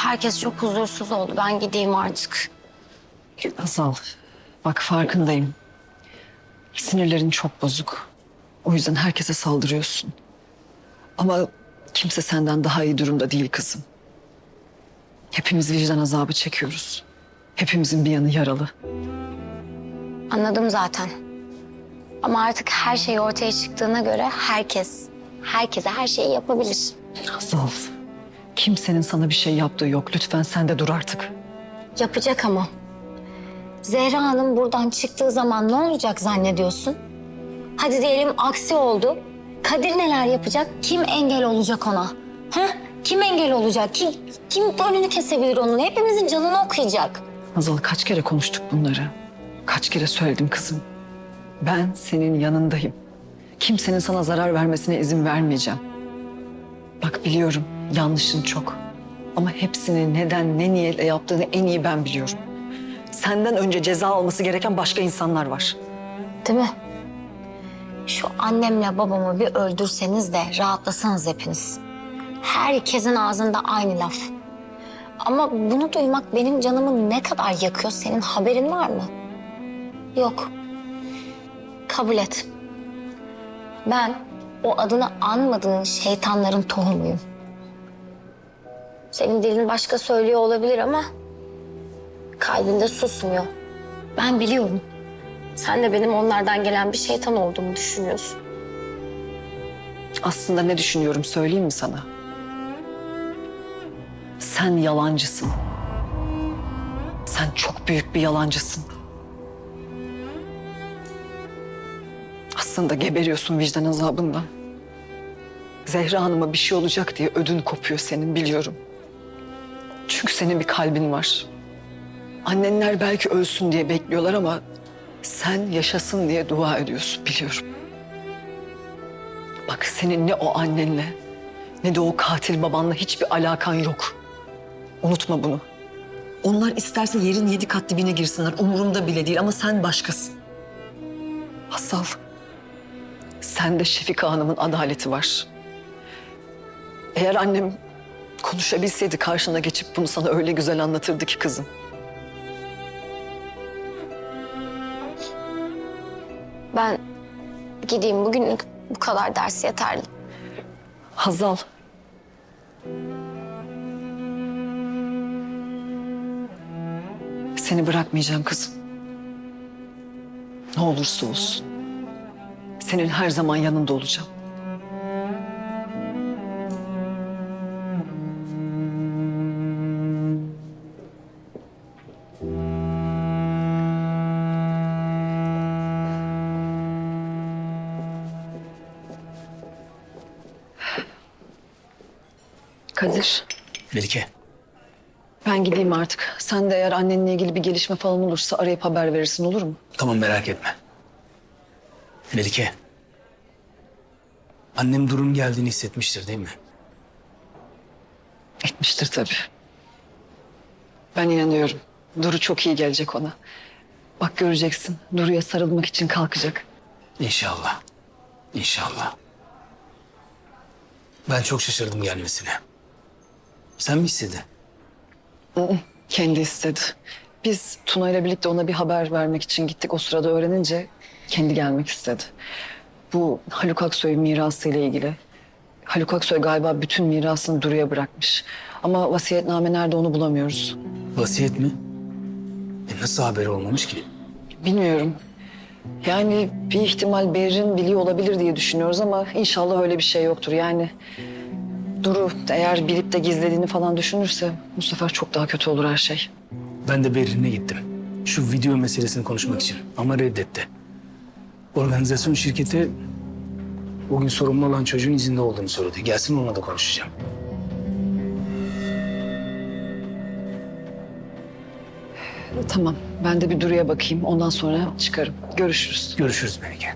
Herkes çok huzursuz oldu. Ben gideyim artık. Azal, bak farkındayım. Sinirlerin çok bozuk. O yüzden herkese saldırıyorsun. Ama kimse senden daha iyi durumda değil kızım. Hepimiz vicdan azabı çekiyoruz. Hepimizin bir yanı yaralı. Anladım zaten. Ama artık her şey ortaya çıktığına göre herkes, herkese her şeyi yapabilir. Azal, kimsenin sana bir şey yaptığı yok. Lütfen sen de dur artık. Yapacak ama. Zehra Hanım buradan çıktığı zaman ne olacak zannediyorsun? Hadi diyelim aksi oldu. Kadir neler yapacak? Kim engel olacak ona? Heh? Kim engel olacak? Kim, kim önünü kesebilir onun? Hepimizin canını okuyacak. Azal kaç kere konuştuk bunları. Kaç kere söyledim kızım. Ben senin yanındayım. Kimsenin sana zarar vermesine izin vermeyeceğim. Bak biliyorum yanlışın çok. Ama hepsini neden, ne niyetle yaptığını en iyi ben biliyorum. Senden önce ceza alması gereken başka insanlar var. Değil mi? Şu annemle babamı bir öldürseniz de rahatlasanız hepiniz. Herkesin ağzında aynı laf. Ama bunu duymak benim canımı ne kadar yakıyor senin haberin var mı? Yok. Kabul et. Ben o adını anmadığın şeytanların tohumuyum. Senin dilin başka söylüyor olabilir ama kalbinde susmuyor. Ben biliyorum. Sen de benim onlardan gelen bir şeytan olduğumu düşünüyorsun. Aslında ne düşünüyorum söyleyeyim mi sana? Sen yalancısın. Sen çok büyük bir yalancısın. Aslında geberiyorsun vicdan azabından. Zehra Hanım'a bir şey olacak diye ödün kopuyor senin biliyorum. Çünkü senin bir kalbin var. Annenler belki ölsün diye bekliyorlar ama sen yaşasın diye dua ediyorsun biliyorum. Bak senin ne o annenle ne de o katil babanla hiçbir alakan yok. Unutma bunu. Onlar isterse yerin yedi kat dibine girsinler. Umurumda bile değil ama sen başkasın. Asal. Sende Şefika Hanım'ın adaleti var. Eğer annem konuşabilseydi karşına geçip bunu sana öyle güzel anlatırdı ki kızım. Ben gideyim bugünlük bu kadar ders yeterli. Hazal. Seni bırakmayacağım kızım. Ne olursa olsun. Senin her zaman yanında olacağım. Kadir, Melike, ben gideyim artık. Sen de eğer annenle ilgili bir gelişme falan olursa arayıp haber verirsin olur mu? tamam merak etme. Melike. Annem durum geldiğini hissetmiştir değil mi? Etmiştir tabii. Ben inanıyorum. Duru çok iyi gelecek ona. Bak göreceksin. Duru'ya sarılmak için kalkacak. İnşallah. İnşallah. Ben çok şaşırdım gelmesine. Sen mi istedin? Kendi istedi. Biz Tuna ile birlikte ona bir haber vermek için gittik. O sırada öğrenince kendi gelmek istedi. Bu Haluk Aksoy mirası ile ilgili. Haluk Aksoy galiba bütün mirasını Duru'ya bırakmış. Ama vasiyetname nerede onu bulamıyoruz. Vasiyet mi? E nasıl haberi olmamış ki? Bilmiyorum. Yani bir ihtimal Berrin biliyor olabilir diye düşünüyoruz ama inşallah öyle bir şey yoktur. Yani Duru eğer bilip de gizlediğini falan düşünürse bu sefer çok daha kötü olur her şey. Ben de Berrin'e gittim. Şu video meselesini konuşmak için ama reddetti. Organizasyon şirketi bugün sorumlu olan çocuğun izinde olduğunu söyledi. Gelsin onunla da konuşacağım. Tamam ben de bir Duru'ya bakayım ondan sonra çıkarım. Görüşürüz. Görüşürüz Melike.